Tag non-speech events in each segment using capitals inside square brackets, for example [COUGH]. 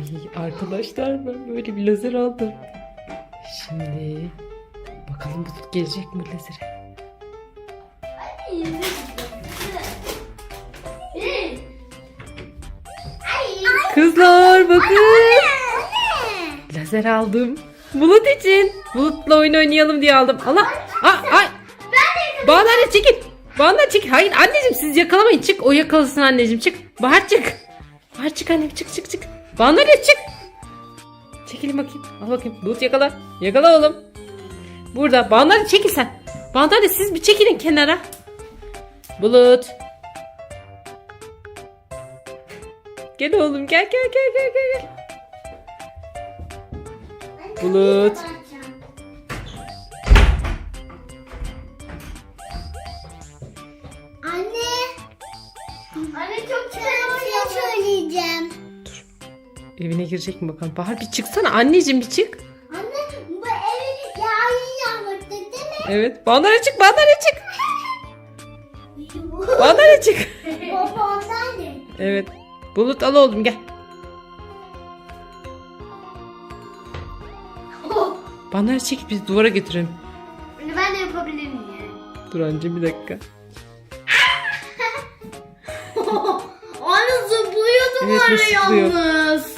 Ay arkadaşlar ben böyle bir lazer aldım. Şimdi bakalım bu gelecek mi lazere? Kızlar bakın. Lazer aldım. Bulut için. Bulutla oyun oynayalım diye aldım. Allah. Aa, ay. Bana anne çekil. Bana çekil. Hayır anneciğim siz yakalamayın. Çık. O yakalasın anneciğim. Çık. Bahar çık. Bahar çık annem. Çık çık çık. Bana anne çık. Çekilin bakayım. Al bakayım. Bulut yakala. Yakala oğlum. Burada. Bana anne çekil sen. Bana anne siz bir çekilin kenara. Bulut. Gel oğlum gel gel gel gel gel. gel. Bulut. Evine girecek mi bakalım? Bahar bir çıksana anneciğim bir çık. Anne bu evi yağın yağmurdu değil mi? Evet. Bandara çık bandara çık. [LAUGHS] Bandara çık. Baba ondaydı. Evet. Bulut al oğlum gel. Bandara çek biz duvara götürelim. Bunu ben de yapabilir miyim? Dur anneciğim bir dakika. [LAUGHS] Anne zıplıyor Evet, zıplıyor. yalnız.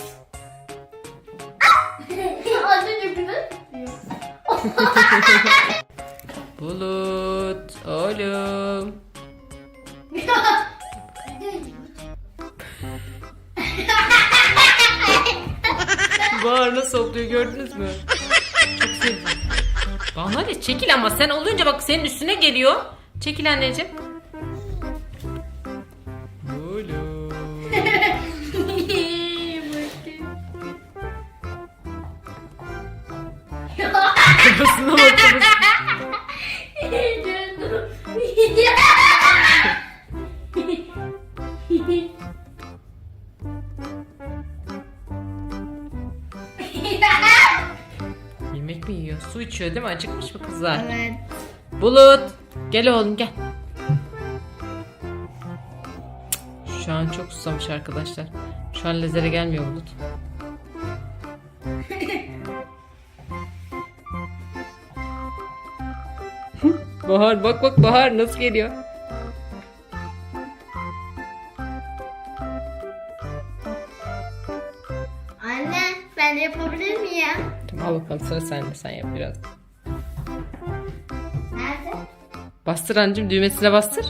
[LAUGHS] Bulut oğlum. [LAUGHS] Bahar nasıl hopluyor gördünüz mü? Çok sevdim. Bahar çekil ama sen olunca bak senin üstüne geliyor. Çekil anneciğim. Kafasına bakıyoruz. Yemek mi yiyor? Su içiyor değil mi? Acıkmış mı kızlar? evet. Bulut. Gel oğlum gel. Şu an çok susamış arkadaşlar. Şu an lazere gelmiyor Bulut. Bahar bak bak Bahar nasıl geliyor? Anne ben de yapabilir miyim? Tamam al bakalım sıra sende sen yap biraz. Nerede? Bastır anneciğim düğmesine bastır.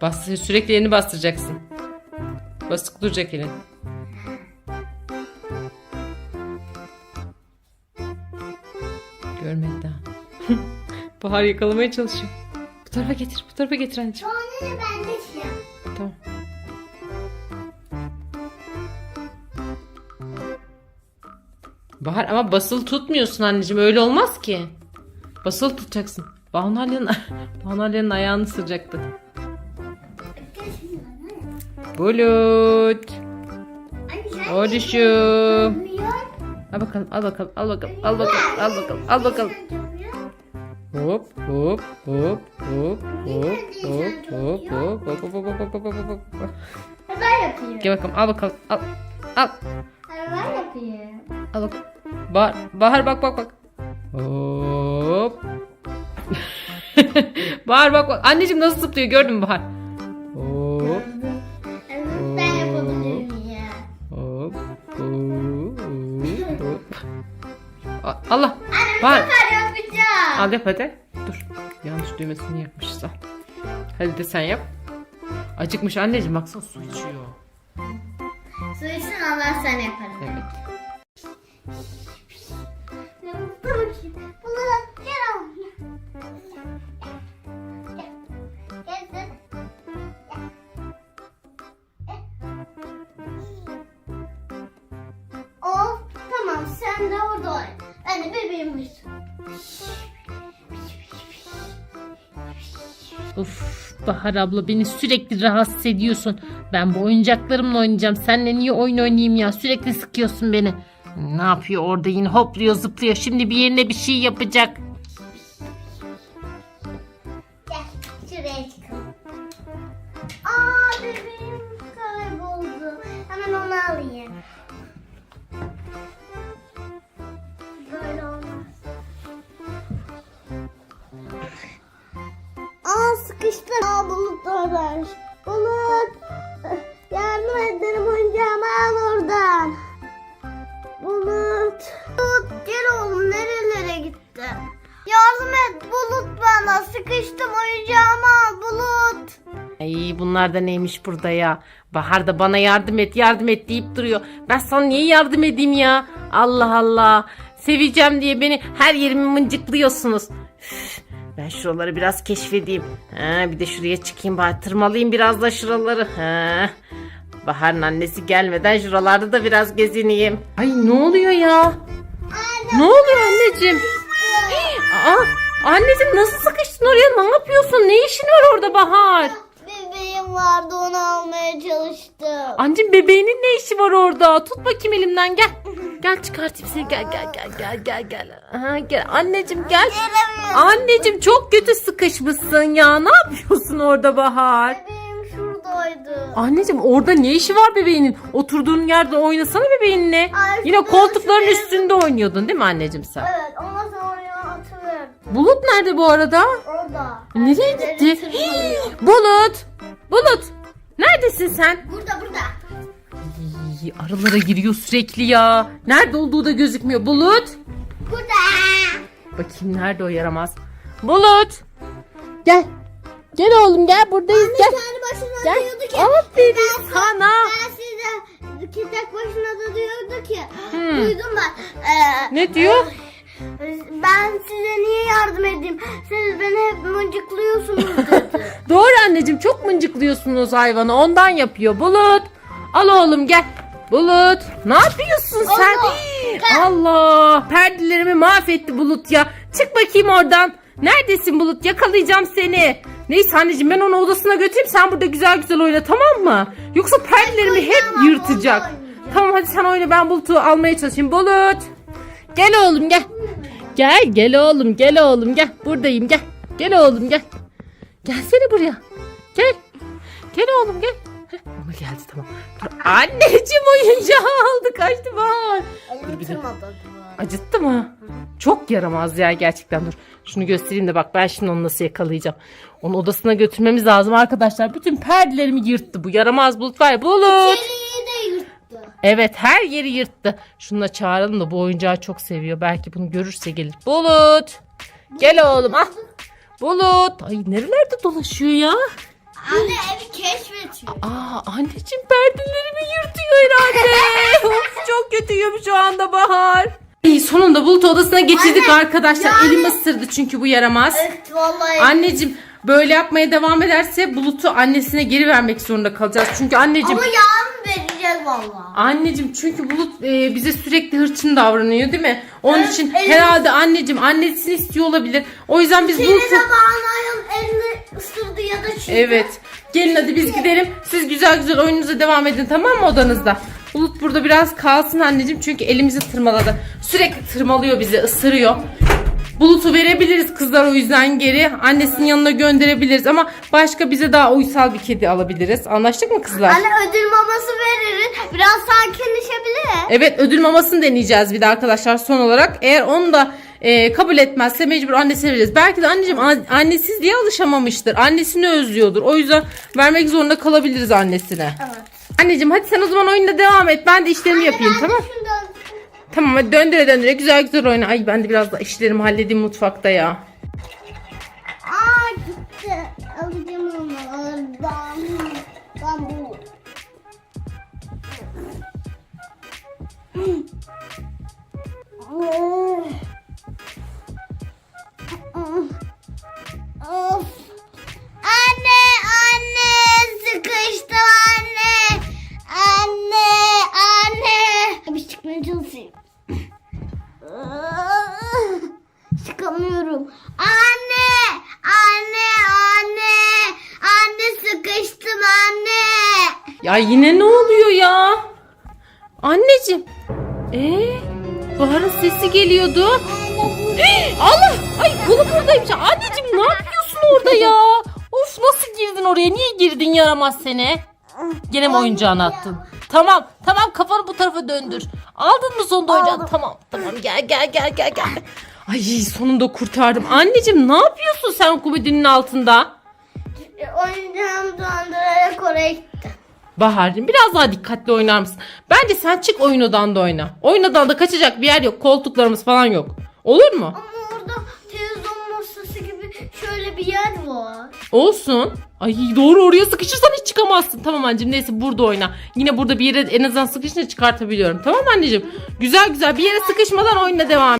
Bastır sürekli elini bastıracaksın. Basık duracak elin. Bahar yakalamaya çalışıyor. Bu tarafa getir, bu tarafa getir anneciğim. Sonra ben de şey yap. Tamam. Bahar ama basılı tutmuyorsun anneciğim. Öyle olmaz ki. Basılı tutacaksın. Banu Alya'nın [LAUGHS] Banu Alya'nın ayağını sıcaktı. Bulut. Sen Oğluşum. yapmıyor. Al bakalım, al bakalım, al bakalım, al bakalım, al bakalım, al bakalım. Hop, hop, hop, hop, hop, hop, hop, hop, hop, hop, hop, hop, hop, hop, hop. Ben yapıyorum. Gel bakalım, al bakalım, al, al, Ben yapıyorum. al bakalım. Bahar, Bahar bak bak bak. Hop. Bahar bak bak. Anneciğim nasıl zıplıyor gördün mü Bahar? Hop, ben yapabilir miyim? hop, hop, Allah. Bahar. Al yap hadi. Dur. Yanlış düğmesini yapmışız. al. Hadi de sen yap. Acıkmış anneciğim baksana su içiyor. Su için Allah sen yaparım. Of Bahar abla beni sürekli rahatsız ediyorsun. Ben bu oyuncaklarımla oynayacağım. Seninle niye oyun oynayayım ya? Sürekli sıkıyorsun beni. Ne yapıyor orada yine hopluyor zıplıyor. Şimdi bir yerine bir şey yapacak. Bunlar da neymiş burada ya? Bahar da bana yardım et yardım et deyip duruyor. Ben sana niye yardım edeyim ya? Allah Allah. Seveceğim diye beni her yerimi mıncıklıyorsunuz. Üf, Ben şuraları biraz keşfedeyim. Ha, bir de şuraya çıkayım bari tırmalayayım biraz da şuraları. Ha. Bahar'ın annesi gelmeden şuralarda da biraz gezineyim. Ay ne oluyor ya? Ne oluyor anneciğim? Aa, anneciğim nasıl sıkıştın oraya? Ne yapıyorsun? Ne işin var orada Bahar? Çalıştım. Anneciğim bebeğinin ne işi var orada? Tut bakayım elimden gel. Gel çıkartayım seni gel gel gel gel gel gel. Aha, gel anneciğim gel. Anneciğim çok kötü sıkışmışsın ya. Ne yapıyorsun orada Bahar? Bebeğim şuradaydı. Anneciğim orada ne işi var bebeğinin? Oturduğun yerde oynasana bebeğinle. Ay, Yine şurada koltukların şuraya- üstünde oynuyordun değil mi anneciğim sen? Evet ona sonra atıverdim. Bulut nerede bu arada? Orada. Nereye gitti? tırmalıyor. Bulut! Bulut! Neredesin sen? Burada burada. İyi, aralara giriyor sürekli ya. Nerede olduğu da gözükmüyor. Bulut! Burada. Bakayım nerede o yaramaz. Bulut! Gel. Gel oğlum gel buradayız gel. Başına Gel. diyordu ki. Aferin ben- sana. Ben size tek başına da diyordu ki. Hmm. Duydum ben. Ee, Ne diyor? Ben size niye yardım edeyim? Siz beni hep mıncıklıyorsunuz dedi. [LAUGHS] Doğru anneciğim çok mıncıklıyorsunuz hayvanı ondan yapıyor. Bulut! Al oğlum gel. Bulut! Ne yapıyorsun sen? Allah! Hii, Allah! Perdelerimi mahvetti Bulut ya. Çık bakayım oradan. Neredesin Bulut? Yakalayacağım seni. Neyse anneciğim ben onu odasına götüreyim. Sen burada güzel güzel oyna tamam mı? Yoksa perdelerimi hep yırtacak. Tamam hadi sen oyna ben Bulut'u almaya çalışayım. Bulut! Gel oğlum gel. Gel gel oğlum gel oğlum gel. Buradayım gel. Gel oğlum gel. Gelsene buraya. Gel. Gel oğlum gel. Heh, Ama geldi tamam. Dur, Anneciğim oyuncağı aldı kaçtı var. Elimi bir de-. Acıttı mı? Çok yaramaz ya gerçekten dur. Şunu göstereyim de bak ben şimdi onu nasıl yakalayacağım. Onu odasına götürmemiz lazım arkadaşlar. Bütün perdelerimi yırttı bu yaramaz bulut var ya. Bulut. Evet her yeri yırttı. Şunu da çağıralım da bu oyuncağı çok seviyor. Belki bunu görürse gelir. Bulut. Gel oğlum al. Bulut. Ay nerelerde dolaşıyor ya? Anne evi keşfetiyor. Aa anneciğim perdelerimi yırtıyor herhalde. [LAUGHS] of çok kötüyüm şu anda Bahar. İyi sonunda Bulut odasına geçirdik Anne, arkadaşlar. yani- Elim ısırdı çünkü bu yaramaz. Evet vallahi. Anneciğim böyle yapmaya devam ederse Bulut'u annesine geri vermek zorunda kalacağız. Çünkü anneciğim Ama yarın vereceğiz vallahi. Anneciğim çünkü Bulut e, bize sürekli hırçın davranıyor değil mi? Onun Evet, için elim- herhalde anneciğim annesini istiyor olabilir. O yüzden biz Seni Bulut'u... bağlayan elini ısırdı ya da çiğdi. Evet. Gelin hadi biz gidelim. Siz güzel güzel oyununuza devam edin tamam mı odanızda? Bulut burada biraz kalsın anneciğim çünkü elimizi tırmaladı. Sürekli tırmalıyor bizi, ısırıyor. Bulut'u verebiliriz kızlar o yüzden geri. Annesinin yanına gönderebiliriz ama başka bize daha uysal bir kedi alabiliriz. Anlaştık mı kızlar? Anne ödül maması veririz. Biraz sakinleşebilir. Evet ödül mamasını deneyeceğiz bir de arkadaşlar son olarak. Eğer onu da e, kabul etmezse mecbur annesine vereceğiz. Belki de anneciğim an- annesizliğe alışamamıştır. Annesini özlüyordur. O yüzden vermek zorunda kalabiliriz annesine. Evet. Anneciğim hadi sen o zaman oyunda devam et. Ben de işlerimi yapayım Ben tamam. şundan- Tamam hadi döndüre döndüre güzel güzel oyna. Ay ben de biraz da işlerimi halledeyim mutfakta ya. Aa gitti. Alacağım onu oradan. Ben bu. Ya yine ne oluyor ya? Anneciğim. Ee, Bahar'ın sesi geliyordu. Hey, Allah! Ay kolu buradaymış. Anneciğim ne yapıyorsun orada ya? Of nasıl girdin oraya? Niye girdin yaramaz seni? Gene mi oyuncağını attın? Tamam tamam kafanı bu tarafa döndür. Aldın mı sonunda oyuncağını? Tamam tamam gel gel gel gel gel. Ay sonunda kurtardım. Anneciğim ne yapıyorsun sen komedinin altında? e, oyuncağımı dondırarak oraya gitti. Bahar'cığım biraz daha dikkatli oynar mısın? Bence sen çık oyun odanda oyna. Oyun odanda kaçacak bir yer yok. Koltuklarımız falan yok. Olur mu? Ama orada televizyon masası gibi şöyle bir yer var. Olsun. Ay doğru oraya sıkışırsan hiç çıkamazsın. Tamam anneciğim neyse burada oyna. Yine burada bir yere en azından sıkışınca çıkartabiliyorum. Tamam anneciğim? Güzel güzel bir yere sıkışmadan oyuna devam